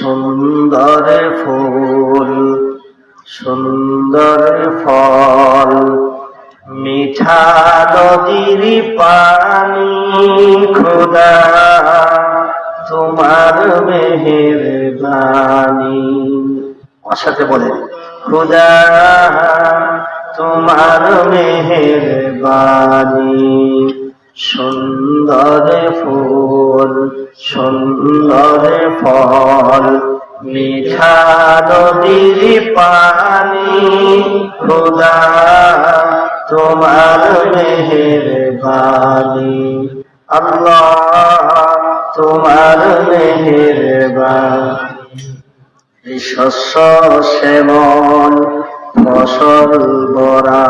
সুন্দর ফুল, সুন্দর ফল, মিঠা নদীর পানি খোদা, তোমার মেহেরবানি। আমার সাথে বলেন খোদা, তোমার মেহেরবানি। সুন্দর ফুল, সুন্দর ফল, মিঠা নদীর পানি, খোদা তোমার মেহেরবানি। আল্লাহ তোমার মেহেরবানি। এই শস্য সেবন ফসল বরা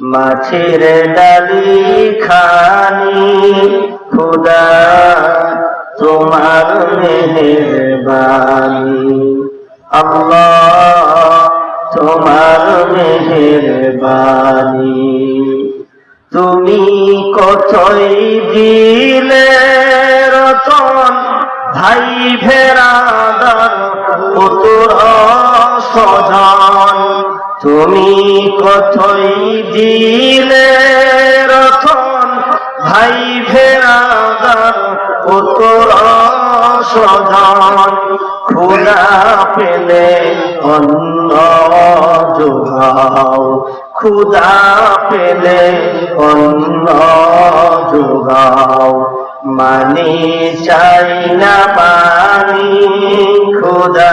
মাছের ডালি খানি, খুদা তোমার মেহেরবানি। আল্লাহ তোমার মেহেরবানি। তুমি কতই দিলে রতন ভাই ভেরাদার পুতুর সজন। তুমি কথই দিলে রতন ভাই ভেরাদার পুতুর সজন খোলা পেলে অন্ন যোগাও খুদা পেলে অন্ন যোগাও মানি চাই না পানি খুদা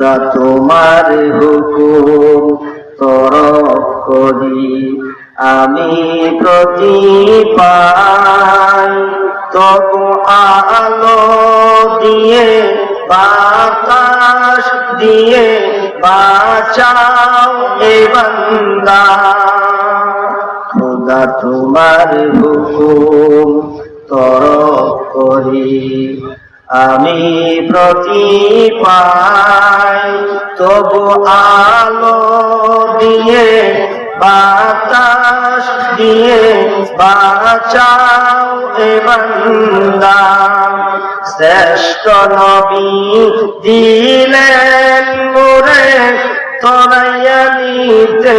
খোদা তোমার হুকুম তরফ করি। আমি প্রতি পাই তবু আলো দিয়ে, বাতাস দিয়ে বাঁচাও এ বান্দা। খোদা তোমার হুকুম তরফ করি। আমি প্রতি পাই তবু আলো দিয়ে, বাতাস দিয়ে বাঁচাও এ বান্দা। শ্রেষ্ঠ নবী দিলেন মোরে, তরাইয়া নিতে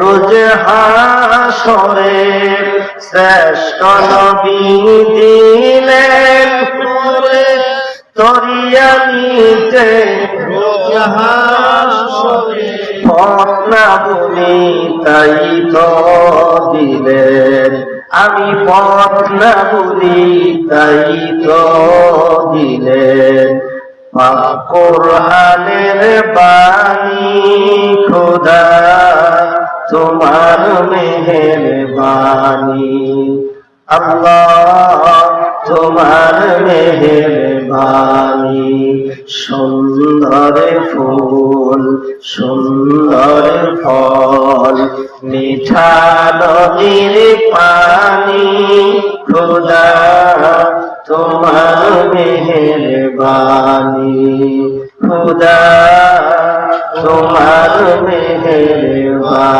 রোজ হাসরে। শ্রেষ্ঠ নবী দিলেন মোরে তরিয়া নিতে রোজ হাসরে পথনা বলি তাই তো দিলেন আমি বলি তাই তো দিলেন কোরআনের বাণী খোদা, তোমার মেহেরবানি আল্লাহ তোমার মেহেরবানি সুন্দর ফুল সুন্দর ফল, মিঠা নদীর পানি, খোদা তোমার মেহেরবানি খুদা তোমার মেহেরবানি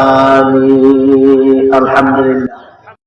আলহামদুলিল্লাহ।